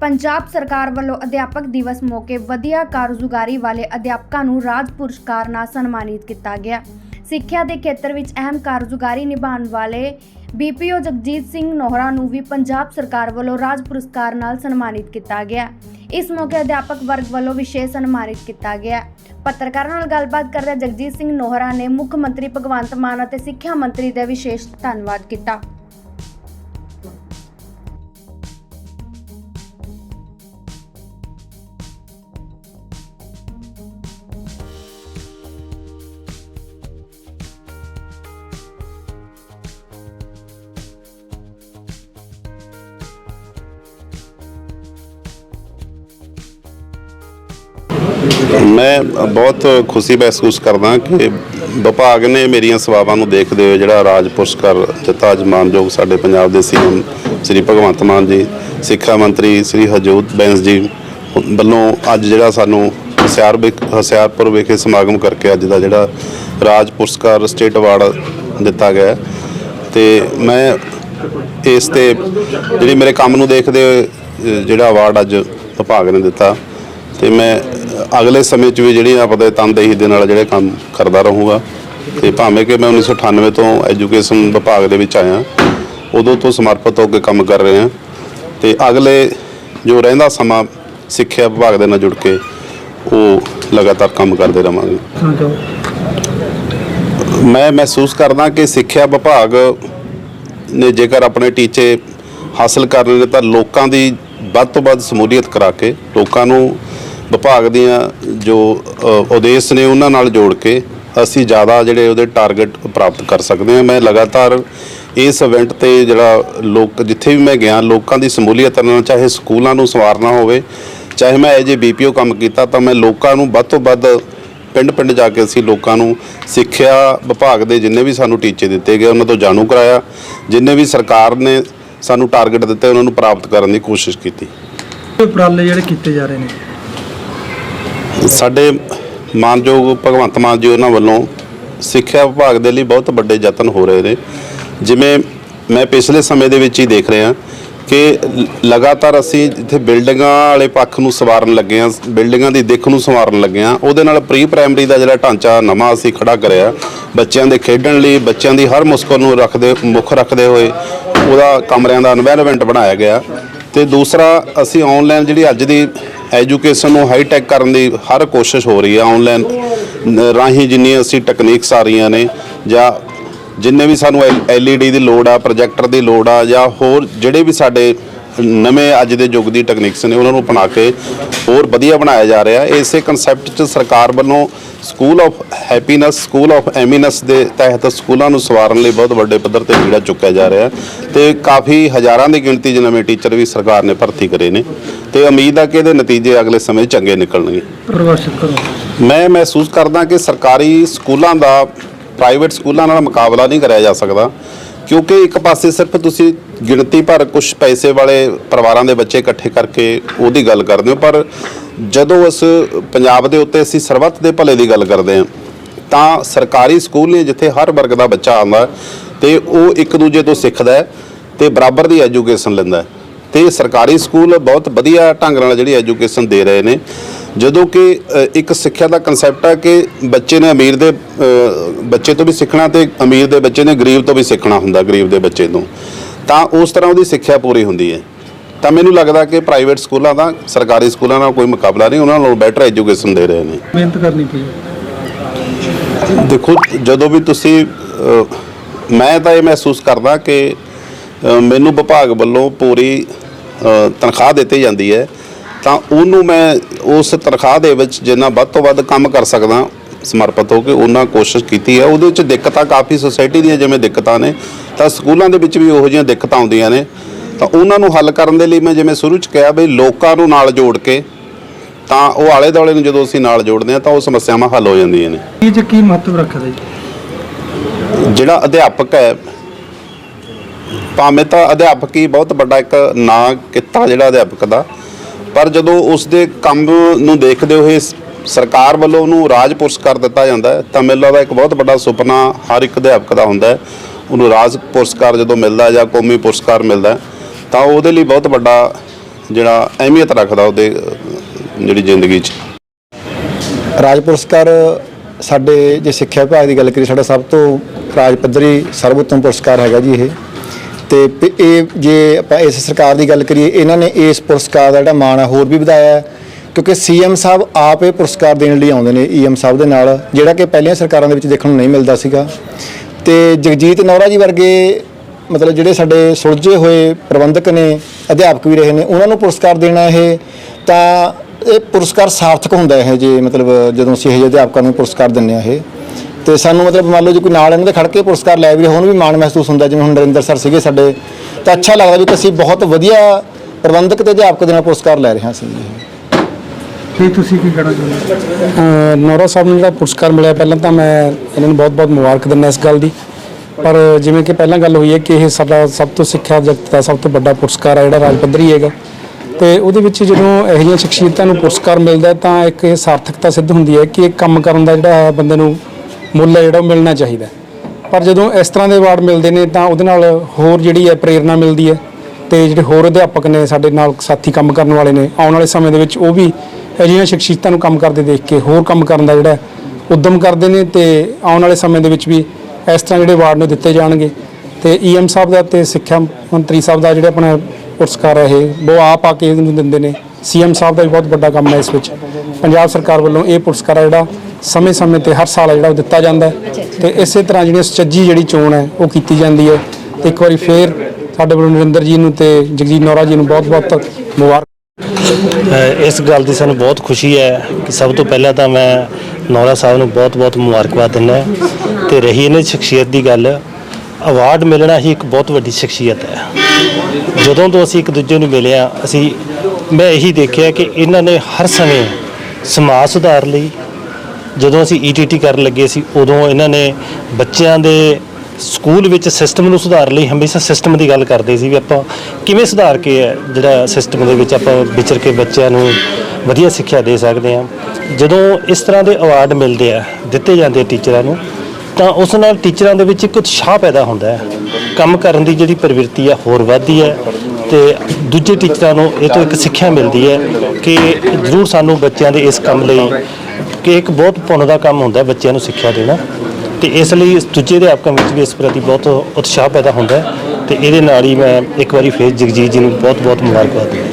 ਪੰਜਾਬ ਸਰਕਾਰ ਵੱਲੋਂ ਅਧਿਆਪਕ ਦਿਵਸ ਮੌਕੇ ਵਧੀਆ ਕਾਰਗੁਜ਼ਾਰੀ ਵਾਲੇ ਅਧਿਆਪਕਾਂ ਨੂੰ ਰਾਜ ਪੁਰਸਕਾਰ ਨਾਲ ਸਨਮਾਨਿਤ ਕੀਤਾ ਗਿਆ। ਸਿੱਖਿਆ ਦੇ ਖੇਤਰ ਵਿੱਚ ਅਹਿਮ ਕਾਰਗੁਜ਼ਾਰੀ ਨਿਭਾਉਣ ਵਾਲੇ ਬੀਪੀਓ ਜਗਜੀਤ ਸਿੰਘ ਨੋਹਰਾ ਨੂੰ ਵੀ ਪੰਜਾਬ ਸਰਕਾਰ ਵੱਲੋਂ ਰਾਜ ਪੁਰਸਕਾਰ ਨਾਲ ਸਨਮਾਨਿਤ ਕੀਤਾ ਗਿਆ। ਇਸ ਮੌਕੇ ਅਧਿਆਪਕ ਵਰਗ ਵੱਲੋਂ ਵਿਸ਼ੇਸ਼ ਸਨਮਾਨਿਤ ਕੀਤਾ ਗਿਆ। ਪੱਤਰਕਾਰਾਂ ਨਾਲ ਗੱਲਬਾਤ ਕਰਦਿਆਂ ਜਗਜੀਤ ਸਿੰਘ ਨੋਹਰਾ ਨੇ ਮੁੱਖ ਮੰਤਰੀ ਭਗਵੰਤ ਮਾਨ ਅਤੇ ਸਿੱਖਿਆ ਮੰਤਰੀ ਦਾ ਵਿਸ਼ੇਸ਼ ਧੰਨਵਾਦ ਕੀਤਾ। ਮੈਂ ਬਹੁਤ ਖੁਸ਼ੀ ਮਹਿਸੂਸ ਕਰਦਾ ਕਿ ਵਿਭਾਗ ਨੇ ਮੇਰੀਆਂ ਸੇਵਾਵਾਂ ਨੂੰ ਦੇਖਦੇ ਹੋਏ ਜਿਹੜਾ ਰਾਜ ਪੁਰਸਕਾਰ ਦਿੱਤਾ ਅੱਜ ਮਾਨਯੋਗ ਸਾਡੇ ਪੰਜਾਬ ਦੇ ਸੀਐਮ ਸ੍ਰੀ ਭਗਵੰਤ ਮਾਨ ਜੀ, ਸਿੱਖਿਆ ਮੰਤਰੀ ਸ੍ਰੀ ਹਜੂਤ ਬੈਂਸ ਜੀ ਵੱਲੋਂ ਅੱਜ ਜਿਹੜਾ ਸਾਨੂੰ ਹਸਿਆਰ ਵਿਖ- ਹਸਿਆਰਪੁਰ ਵਿਖੇ ਸਮਾਗਮ ਕਰਕੇ ਅੱਜ ਦਾ ਜਿਹੜਾ ਰਾਜ ਪੁਰਸਕਾਰ ਸਟੇਟ ਅਵਾਰਡ ਦਿੱਤਾ ਗਿਆ ਹੈ। ਤੇ ਮੈਂ ਇਸ ਤੇ ਜਿਹੜੀ ਮੇਰੇ ਕੰਮ ਨੂੰ ਦੇਖਦੇ ਹੋਏ ਜਿਹੜਾ ਅਵਾਰਡ ਅੱਜ ਵਿਭਾਗ ਨੇ ਦਿੱਤਾ ਤੇ ਮੈਂ ਅਗਲੇ ਸਮੇਂ 'ਚ ਵੀ ਜਿਹੜੀ ਆਪਦੇ ਤਨਦੇਹੀ ਦੇ ਨਾਲ ਜਿਹੜੇ ਕੰਮ ਕਰਦਾ ਰਹੂੰਗਾ ਤੇ ਭਾਵੇਂ ਕਿ ਮੈਂ 1998 ਤੋਂ ਐਜੂਕੇਸ਼ਨ ਵਿਭਾਗ ਦੇ ਵਿੱਚ ਆਇਆ, ਉਦੋਂ ਤੋਂ ਸਮਰਪਿਤ ਹੋ ਕੇ ਕੰਮ ਕਰ ਰਹੇ। ਹਾਂ ਤੇ ਅਗਲੇ ਜੋ ਰਹਿੰਦਾ ਸਮਾਂ ਸਿੱਖਿਆ ਵਿਭਾਗ ਦੇ ਨਾਲ ਜੁੜ ਕੇ, ਉਹ ਲਗਾਤਾਰ ਕੰਮ ਕਰਦੇ ਰਵਾਂਗੇ। ਮੈਂ ਮਹਿਸੂਸ ਕਰਦਾ ਕਿ ਸਿੱਖਿਆ ਵਿਭਾਗ ਨੇ ਜੇਕਰ ਆਪਣੇ ਟੀਚੇ ਹਾਸਲ ਕਰਨੇ ਨੇ ਤਾਂ ਲੋਕਾਂ ਦੀ ਵੱਧ ਤੋਂ ਵੱਧ ਸਮੂਲੀਅਤ ਕਰਾ ਕੇ ਲੋਕਾਂ ਨੂੰ ਵਿਭਾਗ ਦੀਆਂ ਜੋ ਉਦੇਸ਼ ਨੇ ਉਹਨਾਂ ਨਾਲ ਜੋੜ ਕੇ ਅਸੀਂ ਜ਼ਿਆਦਾ ਜਿਹੜੇ ਉਹਦੇ ਟਾਰਗੇਟ ਪ੍ਰਾਪਤ ਕਰ ਸਕਦੇ ਹਾਂ। ਮੈਂ ਲਗਾਤਾਰ ਇਸ ਇਵੈਂਟ ਤੇ ਜਿਹੜਾ ਲੋਕ, ਜਿੱਥੇ ਵੀ ਮੈਂ ਗਿਆ, ਲੋਕਾਂ ਦੀ ਸਮੂਲੀਅਤ ਨਾਲ ਚਾਹੇ ਸਕੂਲਾਂ ਨੂੰ ਸਵਾਰਨਾ ਹੋਵੇ, ਚਾਹੇ ਮੈਂ ਐਜ ਐਜੇ ਬੀਪੀਓ ਕੰਮ ਕੀਤਾ, ਤਾਂ ਮੈਂ ਲੋਕਾਂ ਨੂੰ ਵੱਧ ਤੋਂ ਵੱਧ ਪਿੰਡ ਪਿੰਡ ਜਾ ਕੇ ਅਸੀਂ ਲੋਕਾਂ ਨੂੰ ਸਿੱਖਿਆ ਵਿਭਾਗ ਦੇ ਜਿੰਨੇ ਵੀ ਸਾਨੂੰ ਟੀਚੇ ਦਿੱਤੇ ਗਏ, ਉਹਨਾਂ ਤੋਂ ਜਾਣੂ ਕਰਾਇਆ। ਜਿੰਨੇ ਵੀ ਸਰਕਾਰ ਨੇ ਸਾਨੂੰ ਟਾਰਗੇਟ ਦਿੱਤੇ, ਉਹਨਾਂ ਨੂੰ ਪ੍ਰਾਪਤ ਕਰਨ ਦੀ ਕੋਸ਼ਿਸ਼ ਕੀਤੀ। ਉਪਰਾਲੇ ਜਿਹੜੇ ਕੀਤੇ ਜਾ ਰਹੇ ਨੇ। ਸਾਡੇ ਮਾਨਯੋਗ ਭਗਵੰਤ ਮਾਨ ਜੀ ਉਹਨਾਂ ਵੱਲੋਂ ਸਿੱਖਿਆ ਵਿਭਾਗ ਦੇ ਲਈ ਬਹੁਤ ਵੱਡੇ ਯਤਨ ਹੋ ਰਹੇ ਨੇ। ਜਿਵੇਂ ਮੈਂ ਪਿਛਲੇ ਸਮੇਂ ਦੇ ਵਿੱਚ ਹੀ ਦੇਖ ਰਿਹਾ ਕਿ ਲਗਾਤਾਰ ਅਸੀਂ ਜਿੱਥੇ ਬਿਲਡਿੰਗਾਂ ਵਾਲੇ ਪੱਖ ਨੂੰ ਸਵਾਰਨ ਲੱਗੇ ਆ ਬਿਲਡਿੰਗਾਂ ਦੀ ਦਿੱਖ ਨੂੰ ਸਵਾਰਨ ਲੱਗੇ ਆ ਉਹਦੇ ਨਾਲ ਪ੍ਰੀ ਪ੍ਰਾਇਮਰੀ ਦਾ ਜਿਹੜਾ ਢਾਂਚਾ ਨਵਾਂ ਅਸੀਂ ਖੜਾ ਕਰਿਆ। ਬੱਚਿਆਂ ਦੇ ਖੇਡਣ ਲਈ, ਬੱਚਿਆਂ ਦੀ ਹਰ ਮੁਸ਼ਕਲ ਨੂੰ ਰੱਖਦੇ, ਮੁੱਖ ਰੱਖਦੇ ਹੋਏ ਉਹਦਾ ਕਮਰਿਆਂ ਦਾ এনवायरमेंट ਬਣਾਇਆ ਗਿਆ। ਤੇ ਦੂਸਰਾ, ਅਸੀਂ ਆਨਲਾਈਨ ਜਿਹੜੀ ਅੱਜ ਦੀ ਐਜੂਕੇਸ਼ਨ ਨੂੰ ਹਾਈ ਟੈਕ ਕਰਨ ਦੀ ਹਰ ਕੋਸ਼ਿਸ਼ ਹੋ ਰਹੀ ਹੈ ਆਨਲਾਈਨ ਰਾਹੀਂ ਜਿੰਨੀਆਂ ਅਸੀਂ ਟੈਕਨੀਕਸ ਆ ਰਹੀਆਂ ਨੇ, ਜਾਂ ਜਿੰਨੇ ਵੀ ਸਾਨੂੰ ਐਲਈਡੀ ਦੀ ਲੋੜ ਆ ਪ੍ਰੋਜੈਕਟਰ ਦੀ ਲੋੜ ਆ, ਜਾਂ ਹੋਰ ਜਿਹੜੇ ਵੀ ਸਾਡੇ ਨਵੇਂ ਅੱਜ ਦੇ ਯੁੱਗ ਦੀ ਟੈਕਨੀਕਸ ਨੇ, ਉਹਨਾਂ ਨੂੰ ਅਪਣਾ ਕੇ ਹੋਰ ਵਧੀਆ ਬਣਾਇਆ ਜਾ ਰਿਹਾ ਇਸੇ ਕਨਸੈਪਟ 'ਚ ਸਰਕਾਰ ਵੱਲੋਂ school of happiness school of eminence ਦੇ ਤਹਿਤ ਸਕੂਲਾਂ ਨੂੰ ਸਵਾਰਨ ਲਈ ਬਹੁਤ ਵੱਡੇ ਪੱਧਰ ਤੇ ਜਿਹੜਾ ਚੁੱਕਿਆ ਜਾ ਰਿਹਾ ਤੇ ਕਾਫੀ ਹਜ਼ਾਰਾਂ ਦੀ ਗਿਣਤੀ 'ਚ ਨਵੇਂ ਟੀਚਰ ਵੀ ਸਰਕਾਰ ਨੇ ਭਰਤੀ ਕਰੇ ਨੇ ਤੇ ਉਮੀਦ ਆ ਕਿ ਇਹਦੇ ਨਤੀਜੇ ਅਗਲੇ ਸਮੇਂ ਚੰਗੇ ਨਿਕਲਣਗੇ। ਪ੍ਰਵਾਸ਼ਿਤ ਕਰੋ। ਮੈਂ ਮਹਿਸੂਸ ਕਰਦਾ ਕਿ ਸਰਕਾਰੀ ਸਕੂਲਾਂ ਦਾ ਪ੍ਰਾਈਵੇਟ ਸਕੂਲਾਂ ਨਾਲ ਮੁਕਾਬਲਾ ਨਹੀਂ ਕਰਿਆ ਜਾ ਸਕਦਾ ਕਿਉਂਕਿ ਇੱਕ ਪਾਸੇ ਸਿਰਫ ਤੁਸੀਂ ਗਿਣਤੀ ਭਰ ਕੁਝ ਪੈਸੇ ਵਾਲੇ ਪਰਿਵਾਰਾਂ ਦੇ ਬੱਚੇ ਇਕੱਠੇ ਕਰਕੇ ਉਹਦੀ ਗੱਲ ਕਰਦੇ ਹੋ ਪਰ ਜਦੋਂ ਉਸ ਪੰਜਾਬ ਦੇ ਉੱਤੇ ਅਸੀਂ ਸਰਬੱਤ ਦੇ ਭਲੇ ਦੀ ਗੱਲ ਕਰਦੇ ਹਾਂ, ਤਾਂ ਸਰਕਾਰੀ ਸਕੂਲ ਨੇ ਜਿੱਥੇ ਹਰ ਵਰਗ ਦਾ ਬੱਚਾ ਆਉਂਦਾ ਹੈ ਤੇ ਉਹ ਇੱਕ ਦੂਜੇ ਤੋਂ ਸਿੱਖਦਾ ਹੈ ਤੇ ਬਰਾਬਰ ਦੀ ਐਜੂਕੇਸ਼ਨ ਲੈਂਦਾ ਹੈ। ਤੇ ਸਰਕਾਰੀ ਸਕੂਲ ਬਹੁਤ ਵਧੀਆ ਢੰਗ ਨਾਲ ਜਿਹੜੀ ਐਜੂਕੇਸ਼ਨ ਦੇ ਰਹੇ ਨੇ। ਜਦੋਂ ਕਿ ਇੱਕ ਸਿੱਖਿਆ ਦਾ ਕਨਸੈਪਟ ਹੈ ਕਿ ਬੱਚੇ ਨੇ ਅਮੀਰ ਦੇ ਬੱਚੇ ਤੋਂ ਵੀ ਸਿੱਖਣਾ ਤੇ ਅਮੀਰ ਦੇ ਬੱਚੇ ਨੇ ਗਰੀਬ ਤੋਂ ਵੀ ਸਿੱਖਣਾ ਹੁੰਦਾ, ਗਰੀਬ ਦੇ ਬੱਚੇ ਤੋਂ। ਤਾਂ ਉਸ ਤਰ੍ਹਾਂ ਉਹਦੀ ਸਿੱਖਿਆ ਪੂਰੀ ਹੁੰਦੀ ਹੈ। ਤਾਂ ਮੈਨੂੰ ਲੱਗਦਾ ਕਿ ਪ੍ਰਾਈਵੇਟ ਸਕੂਲਾਂ ਦਾ ਸਰਕਾਰੀ ਸਕੂਲਾਂ ਨਾਲ ਕੋਈ ਮੁਕਾਬਲਾ ਨਹੀਂ ਉਹਨਾਂ ਨਾਲੋਂ ਬੈਟਰ ਐਜੂਕੇਸ਼ਨ ਦੇ ਰਹੇ ਨੇ। ਮਿਹਨਤ ਕਰਨੀ ਪਈ ਦੇਖੋ ਜਦੋਂ ਵੀ ਤੁਸੀਂ ਮੈਂ ਤਾਂ ਇਹ ਮਹਿਸੂਸ ਕਰਦਾ ਕਿ ਮੈਨੂੰ ਵਿਭਾਗ ਵੱਲੋਂ ਪੂਰੀ ਤਨਖਾਹ ਦਿੱਤੀ ਜਾਂਦੀ ਹੈ ਤਾਂ ਉਹਨੂੰ ਮੈਂ ਉਸ ਤਨਖਾਹ ਦੇ ਵਿੱਚ ਜਿੰਨਾ ਵੱਧ ਤੋਂ ਵੱਧ ਕੰਮ ਕਰ ਸਕਦਾ ਸਮਰਪਿਤ ਹੋ ਕੇ ਉਹਨਾਂ ਕੋਸ਼ਿਸ਼ ਕੀਤੀ ਹੈ। ਉਹਦੇ ਵਿੱਚ ਦਿੱਕਤਾਂ ਕਾਫੀ ਸੁਸਾਇਟੀ ਦੀਆਂ ਜਿਵੇਂ ਦਿੱਕਤਾਂ ਨੇ ਤਾਂ ਸਕੂਲਾਂ ਦੇ ਵਿੱਚ ਵੀ ਉਹੋ ਜਿਹੀਆਂ ਦਿੱਕਤਾਂ ਆਉਂਦੀਆਂ ਨੇ। ਤਾਂ ਉਹਨਾਂ ਨੂੰ ਹੱਲ ਕਰਨ ਦੇ ਲਈ ਮੈਂ ਜਿਵੇਂ ਸ਼ੁਰੂ ਚ ਕਿਹਾ ਵੀ ਲੋਕਾਂ ਨੂੰ ਨਾਲ ਜੋੜ ਕੇ ਤਾਂ ਉਹ ਆਲੇ ਦੁਆਲੇ ਨੂੰ ਜਦੋਂ ਅਸੀਂ ਨਾਲ ਜੋੜਦੇ ਹਾਂ ਤਾਂ ਉਹ ਸਮੱਸਿਆਵਾਂ ਹੱਲ ਹੋ ਜਾਂਦੀਆਂ ਨੇ। ਇਹ ਚ ਕੀ ਮਹੱਤਵ ਰੱਖਦਾ ਜੀ? ਜਿਹੜਾ ਅਧਿਆਪਕ ਹੈ ਭਾਵੇਂ ਤਾਂ ਅਧਿਆਪਕ ਹੀ ਬਹੁਤ ਵੱਡਾ ਇੱਕ ਨਾਂ ਕਿੱਤਾ ਜਿਹੜਾ ਅਧਿਆਪਕ ਦਾ ਪਰ ਜਦੋਂ ਉਸ ਦੇ ਕੰਮ ਨੂੰ ਦੇਖਦੇ ਹੋਏ ਸਰਕਾਰ ਵੱਲੋਂ ਉਹਨੂੰ ਰਾਜ ਪੁਰਸਕਾਰ ਦਿੱਤਾ ਜਾਂਦਾ ਹੈ ਤਾਂ ਮੈਨੂੰ ਲੱਗਦਾ ਇੱਕ ਬਹੁਤ ਵੱਡਾ ਸੁਪਨਾ ਹਰ ਇੱਕ ਅਧਿਆਪਕ ਦਾ ਹੁੰਦਾ ਹੈ। ਉਹਨੂੰ ਰਾਜ ਪੁਰਸਕਾਰ ਜਦੋਂ ਮਿਲਦਾ ਜਾਂ ਕੌਮੀ ਪੁਰਸਕਾਰ ਮਿਲਦਾ ਹੈ ਤਾਂ ਉਹਦੇ ਲਈ ਬਹੁਤ ਵੱਡਾ ਜਿਹੜਾ ਅਹਿਮੀਅਤ ਰੱਖਦਾ ਉਹਦੇ, ਜਿਹੜੀ ਜ਼ਿੰਦਗੀ 'ਚ। ਰਾਜ ਪੁਰਸਕਾਰ ਸਾਡੇ ਜੇ ਸਿੱਖਿਆ ਵਿਭਾਗ ਦੀ ਗੱਲ ਕਰੀਏ, ਸਾਡਾ ਸਭ ਤੋਂ ਰਾਜ ਪੱਧਰੀ ਸਰਵੋਤਮ ਪੁਰਸਕਾਰ ਹੈਗਾ ਜੀ ਇਹ। ਤੇ ਇਹ ਜੇ ਆਪਾਂ ਇਸ ਸਰਕਾਰ ਦੀ ਗੱਲ ਕਰੀਏ, ਇਹਨਾਂ ਨੇ ਇਸ ਪੁਰਸਕਾਰ ਦਾ ਜਿਹੜਾ ਮਾਣ ਹੈ ਹੋਰ ਵੀ ਵਧਾਇਆ ਹੈ। ਕਿਉਂਕਿ ਸੀਐਮ ਸਾਹਿਬ ਆਪ ਇਹ ਪੁਰਸਕਾਰ ਦੇਣ ਲਈ ਆਉਂਦੇ ਨੇ ਈਐਮ ਸਾਹਿਬ ਦੇ ਨਾਲ, ਜਿਹੜਾ ਕਿ ਪਹਿਲੀਆਂ ਸਰਕਾਰਾਂ ਦੇ ਵਿੱਚ ਦੇਖਣ ਨੂੰ ਨਹੀਂ ਮਿਲਦਾ ਸੀਗਾ। ਤੇ ਜਗਜੀਤ ਨੌਰਾ ਜੀ ਵਰਗੇ ਮਤਲਬ ਜਿਹੜੇ ਸਾਡੇ ਸੁਲਝੇ ਹੋਏ ਪ੍ਰਬੰਧਕ ਨੇ ਅਧਿਆਪਕ ਵੀ ਰਹੇ ਨੇ ਉਹਨਾਂ ਨੂੰ ਪੁਰਸਕਾਰ ਦੇਣਾ ਇਹ ਤਾਂ ਇਹ ਪੁਰਸਕਾਰ ਸਾਰਥਕ ਹੁੰਦਾ ਹੈ ਜੇ ਮਤਲਬ ਜਦੋਂ ਅਸੀਂ ਇਹ ਜਿਹੇ ਅਧਿਆਪਕਾਂ ਨੂੰ ਪੁਰਸਕਾਰ ਦਿੰਦੇ ਆ ਇਹ। ਤੇ ਸਾਨੂੰ ਮਤਲਬ ਮੰਨ ਲਓ ਜੇ ਕੋਈ ਨਾਲ ਇਹਨਾਂ ਦੇ ਖੜ ਕੇ ਪੁਰਸਕਾਰ ਲੈ ਵੀ ਰਿਹਾ ਉਹਨੂੰ ਵੀ ਮਾਣ ਮਹਿਸੂਸ ਹੁੰਦਾ ਜਿਵੇਂ ਹੁਣ ਨਰਿੰਦਰ ਸਰ ਸੀਗੇ ਸਾਡੇ ਤਾਂ ਅੱਛਾ ਲੱਗਦਾ ਵੀ ਕਿ ਅਸੀਂ ਬਹੁਤ ਵਧੀਆ ਪ੍ਰਬੰਧਕ ਤੇ ਅਧਿਆਪਕ ਦੇ ਨਾਲ ਪੁਰਸਕਾਰ ਲੈ ਰਹੇ ਹਾਂ ਅਸੀਂ। ਕੀ ਤੁਸੀਂ ਕੀ ਕਹਿਣਾ ਚਾਹੁੰਦੇ ਹੋ? ਨੌਰਾ ਸਾਹਿਬ ਨੂੰ ਜਿਹੜਾ ਪੁਰਸਕਾਰ ਮਿਲਿਆ ਪਹਿਲਾਂ ਤਾਂ ਮੈਂ ਇਹਨਾਂ ਨੂੰ ਬਹੁਤ-ਬਹੁਤ ਮੁਬਾਰਕ ਦਿੰਦਾ ਇਸ ਗੱਲ ਦੀ। ਪਰ ਜਿਵੇਂ ਕਿ ਪਹਿਲਾਂ ਗੱਲ ਹੋਈ ਹੈ ਕਿ ਇਹ ਸਾਡਾ ਸਭ ਤੋਂ ਸਿੱਖਿਆ ਜਗਤ ਦਾ ਸਭ ਤੋਂ ਵੱਡਾ ਪੁਰਸਕਾਰ ਹੈ ਜਿਹੜਾ ਰਾਜ ਪੱਧਰੀ ਹੈਗਾ। ਤੇ ਉਹਦੇ ਵਿੱਚ ਜਦੋਂ ਇਹੋ ਜਿਹੀਆਂ ਸ਼ਖਸੀਅਤਾਂ ਨੂੰ ਪੁਰਸਕਾਰ ਮਿਲਦਾ ਤਾਂ ਇੱਕ ਇਹ ਸਾਰਥਕਤਾ ਸਿੱਧ ਹੁੰਦੀ ਹੈ ਕਿ ਇਹ ਕੰਮ ਕਰਨ ਦਾ ਜਿਹੜਾ ਹੈ ਬੰਦੇ ਨੂੰ ਮੁੱਲ ਹੈ ਜਿਹੜਾ ਉਹ ਮਿਲਣਾ ਚਾਹੀਦਾ ਪਰ ਜਦੋਂ ਇਸ ਤਰ੍ਹਾਂ ਦੇ ਅਵਾਰਡ ਮਿਲਦੇ ਨੇ ਤਾਂ ਉਹਦੇ ਨਾਲ ਹੋਰ ਜਿਹੜੀ ਹੈ ਪ੍ਰੇਰਣਾ ਮਿਲਦੀ ਹੈ ਤੇ ਜਿਹੜੇ ਹੋਰ ਅਧਿਆਪਕ ਨੇ ਸਾਡੇ ਨਾਲ ਸਾਥੀ ਕੰਮ ਕਰਨ ਵਾਲੇ ਨੇ, ਆਉਣ ਵਾਲੇ ਸਮੇਂ ਦੇ ਵਿੱਚ ਉਹ ਵੀ ਅਜਿਹੀਆਂ ਸ਼ਖਸੀਅਤਾਂ ਨੂੰ ਕੰਮ ਕਰਦੇ ਦੇਖ ਕੇ ਹੋਰ ਕੰਮ ਕਰਨ ਦਾ ਜਿਹੜਾ ਹੈ ਉਦਮ ਕਰਦੇ ਨੇ ਤੇ ਆਉਣ ਵਾਲੇ ਸਮੇਂ ਦੇ ਵਿੱਚ ਵੀ ਇਸ ਤਰ੍ਹਾਂ ਜਿਹੜੇ ਅਵਾਰਡ ਨੂੰ ਦਿੱਤੇ ਜਾਣਗੇ ਤੇ ਈਐਮ ਸਾਹਿਬ ਦਾ ਤੇ ਸਿੱਖਿਆ ਮੰਤਰੀ ਸਾਹਿਬ ਦਾ ਜਿਹੜੇ ਆਪਣਾ ਪੁਰਸਕਾਰ ਹੈ ਇਹ ਉਹ ਆਪ ਆ ਕੇ ਇਹਨੂੰ ਦਿੰਦੇ ਨੇ। ਸੀਐਮ ਸਾਹਿਬ ਦਾ ਵੀ ਬਹੁਤ ਵੱਡਾ ਕੰਮ ਹੈ ਇਸ ਵਿੱਚ। ਪੰਜਾਬ ਸਰਕਾਰ ਵੱਲੋਂ ਇਹ ਪੁਰਸਕਾਰ ਹੈ ਜਿਹੜਾ ਸਮੇਂ-ਸਮੇਂ ਤੇ ਹਰ ਸਾਲ ਜਿਹੜਾ ਉਹ ਦਿੱਤਾ ਜਾਂਦਾ ਹੈ। ਤੇ ਇਸੇ ਤਰ੍ਹਾਂ ਜਿਹੜੀ ਸੁਚੱਜੀ ਜਿਹੜੀ ਚੋਣ ਹੈ ਉਹ ਕੀਤੀ ਜਾਂਦੀ ਹੈ। ਤੇ ਇੱਕ ਵਾਰੀ ਫੇਰ ਸਾਡੇ ਵੱਲੋਂ ਨਰਿੰਦਰ ਜੀ ਨੂੰ ਤੇ ਜਗਜੀਤ ਨੌਰਾ ਜੀ ਨੂੰ ਬਹੁਤ-ਬਹੁਤ ਮੁਬਾਰਕ। ਇਸ ਗੱਲ ਦੀ ਸਾਨੂੰ ਬਹੁਤ ਖੁਸ਼ੀ ਹੈ ਕਿ ਸਭ ਤੋਂ ਪਹਿਲਾਂ ਤਾਂ ਮੈਂ ਨੌਰਾ ਸਾਹਿਬ ਨੂੰ ਬਹੁਤ-ਬਹੁਤ ਮੁਬਾਰਕਬਾਦ ਦਿੰਦਾ ਤੇ ਰਹੀ ਇਹਨੇ ਸ਼ਖਸੀਅਤ ਦੀ ਗੱਲ ਅਵਾਰਡ ਮਿਲਣਾ ਹੀ ਇੱਕ ਬਹੁਤ ਵੱਡੀ ਸ਼ਖਸੀਅਤ ਹੈ। ਜਦੋਂ ਤੋਂ ਅਸੀਂ ਇੱਕ ਦੂਜੇ ਨੂੰ ਮਿਲਿਆ ਅਸੀਂ, ਮੈਂ ਇਹੀ ਦੇਖਿਆ ਕਿ ਇਹਨਾਂ ਨੇ ਹਰ ਸਮੇਂ ਸਮਾਜ ਸੁਧਾਰ ਲਈ, ਜਦੋਂ ਅਸੀਂ ਈਟੀਟੀ ਕਰਨ ਲੱਗੇ ਸੀ, ਉਦੋਂ ਇਹਨਾਂ ਨੇ ਬੱਚਿਆਂ ਦੇ ਸਕੂਲ ਵਿੱਚ ਸਿਸਟਮ ਨੂੰ ਸੁਧਾਰ ਲਈ, ਹਮੇਸ਼ਾ ਸਿਸਟਮ ਦੀ ਗੱਲ ਕਰਦੇ ਸੀ ਵੀ ਆਪਾਂ ਕਿਵੇਂ ਸੁਧਾਰ ਕੇ ਜਿਹੜਾ ਸਿਸਟਮ ਦੇ ਵਿੱਚ ਆਪਾਂ ਵਿਚਰ ਕੇ ਬੱਚਿਆਂ ਨੂੰ ਵਧੀਆ ਸਿੱਖਿਆ ਦੇ ਸਕਦੇ ਹਾਂ। ਜਦੋਂ ਇਸ ਤਰ੍ਹਾਂ ਦੇ ਅਵਾਰਡ ਮਿਲਦੇ ਆ, ਦਿੱਤੇ ਜਾਂਦੇ ਆ ਟੀਚਰਾਂ ਨੂੰ ਤਾਂ ਉਸ ਨਾਲ ਟੀਚਰਾਂ ਦੇ ਵਿੱਚ ਇੱਕ ਉਤਸ਼ਾਹ ਪੈਦਾ ਹੁੰਦਾ ਹੈ। ਕੰਮ ਕਰਨ ਦੀ ਜਿਹੜੀ ਪ੍ਰਵਿਰਤੀ ਹੈ ਹੋਰ ਵੱਧਦੀ ਹੈ ਤੇ ਦੂਜੇ ਟੀਚਰਾਂ ਨੂੰ ਇਹ ਤੋਂ ਇੱਕ ਸਿੱਖਿਆ ਮਿਲਦੀ ਹੈ ਕਿ ਜ਼ਰੂਰ ਸਾਨੂੰ ਬੱਚਿਆਂ ਦੇ ਇਸ ਕੰਮ ਲਈ ਕਿ ਇੱਕ ਬਹੁਤ ਪੁੰਨ ਦਾ ਕੰਮ ਹੁੰਦਾ ਬੱਚਿਆਂ ਨੂੰ ਸਿੱਖਿਆ ਦੇਣਾ। ਤੇ ਇਸ ਲਈ ਇਸ ਦੂਜੇ ਅਧਿਆਪਕਾਂ ਵਿੱਚ ਵੀ ਇਸ ਪ੍ਰਤੀ ਬਹੁਤ ਉਤਸ਼ਾਹ ਪੈਦਾ ਹੁੰਦਾ ਹੈ। ਤੇ ਇਹਦੇ ਨਾਲ ਹੀ ਮੈਂ ਇੱਕ ਵਾਰੀ ਫੇਰ ਜਗਜੀਤ ਜੀ ਨੂੰ ਬਹੁਤ ਬਹੁਤ ਮੁਬਾਰਕਬਾਦ ਦਿੰਦਾ